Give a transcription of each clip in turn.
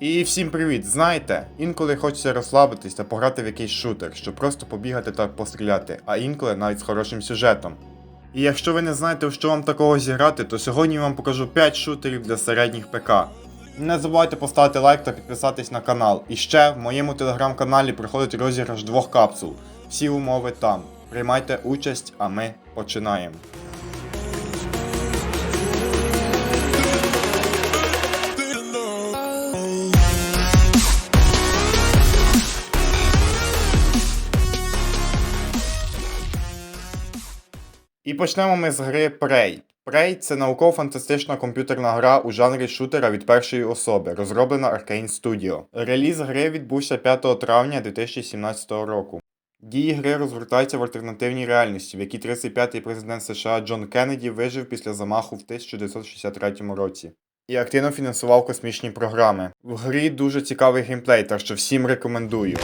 І всім привіт! Знаєте, інколи хочеться розслабитись та пограти в якийсь шутер, щоб просто побігати та постріляти, а інколи навіть з хорошим сюжетом. І якщо ви не знаєте, в що вам такого зіграти, то сьогодні я вам покажу 5 шутерів для середніх ПК. Не забувайте поставити лайк та підписатись на канал. І ще в моєму телеграм-каналі проходить розіграш двох капсул. Всі умови там. Приймайте участь, а ми починаємо. І почнемо ми з гри Prey. Prey – це науково-фантастична комп'ютерна гра у жанрі шутера від першої особи, розроблена Arkane Studio. Реліз гри відбувся 5 травня 2017 року. Дії гри розгортаються в альтернативній реальності, в якій 35-й президент США Джон Кеннеді вижив після замаху в 1963 році. І активно фінансував космічні програми. В грі дуже цікавий геймплей, так що всім рекомендую.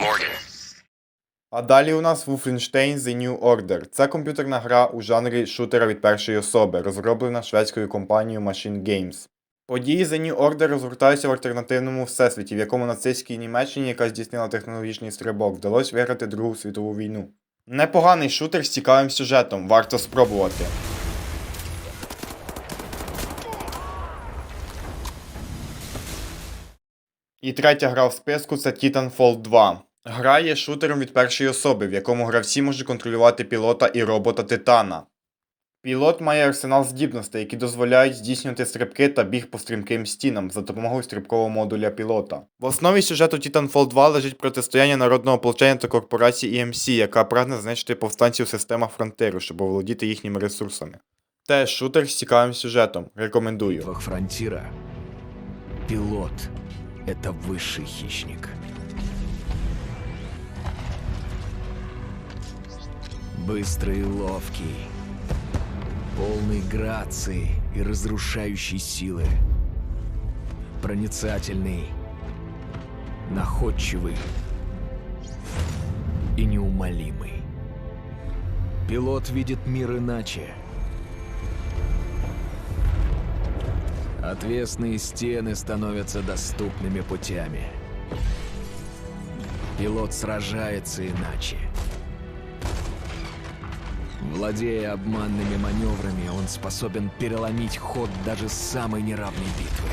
Morgan. А далі у нас Wolfenstein The New Order. Це комп'ютерна гра у жанрі шутера від першої особи, розроблена шведською компанією Machine Games. Події The New Order розгортаються в альтернативному всесвіті, в якому нацистській Німеччині, яка здійснила технологічний стрибок, вдалося виграти Другу світову війну. Непоганий шутер з цікавим сюжетом, варто спробувати. І третя гра в списку це Titanfall 2. Гра є шутером від першої особи, в якому гравці можуть контролювати пілота і робота Титана. Пілот має арсенал здібностей, які дозволяють здійснювати стрибки та біг по стрімким стінам за допомогою стрибкового модуля пілота. В основі сюжету Titanfall 2 лежить протистояння народного ополчення та корпорації EMC, яка прагне знищити повстанців в системах фронтиру, щоб оволодіти їхніми ресурсами. Теж шутер з цікавим сюжетом. Рекомендую. фронтира пилот — это высший хищник. Быстрый и ловкий, полный грации и разрушающей силы. Проницательный, находчивый и неумолимый. Пилот видит мир иначе — Отвесные стены становятся доступными путями. Пилот сражается иначе. Владея обманными маневрами, он способен переломить ход даже самой неравной битвы.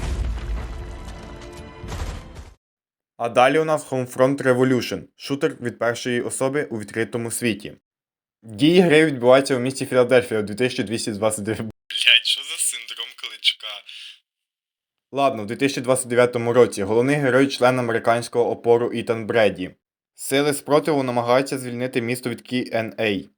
А далі у нас Homefront Revolution, шутер від першої особи у відкритому світі. Дії гри відбуваються у місті Філадельфія у 2229. Блять, що за синдром Кличка? Ладно, в 2029 році головний герой член американського опору Ітан Бреді. Сили спротиву намагаються звільнити місто від KNA.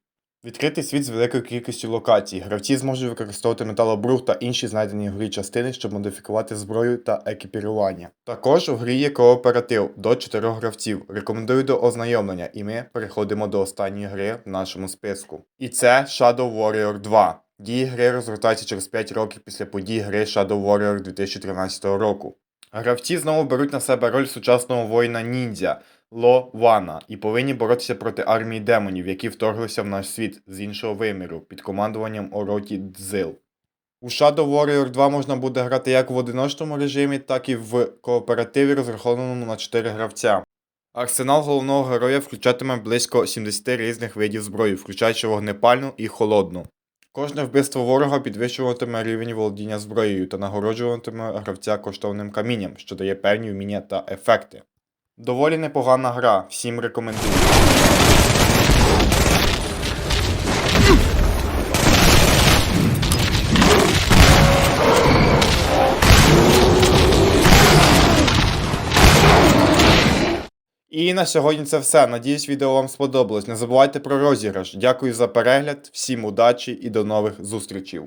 Відкритий світ з великою кількістю локацій. Гравці зможуть використовувати металобрух та інші знайдені в грі частини, щоб модифікувати зброю та екіпірування. Також у грі є кооператив до 4 гравців. Рекомендую до ознайомлення, і ми переходимо до останньої гри в нашому списку. І це Shadow Warrior 2. Дії гри розгортаються через 5 років після подій гри Shadow Warrior 2013 року. Гравці знову беруть на себе роль сучасного воїна ніндзя Ло Вана і повинні боротися проти армії демонів, які вторглися в наш світ з іншого виміру під командуванням Ороті Дзил. У Shadow Warrior 2 можна буде грати як в одиночному режимі, так і в кооперативі, розрахованому на 4 гравця. Арсенал головного героя включатиме близько 70 різних видів зброї, включаючи вогнепальну і холодну. Кожне вбивство ворога підвищуватиме рівень володіння зброєю та нагороджуватиме гравця коштовним камінням, що дає певні вміння та ефекти. Доволі непогана гра, всім рекомендую. І на сьогодні це все. Надіюсь, відео вам сподобалось. Не забувайте про розіграш. Дякую за перегляд, всім удачі і до нових зустрічей.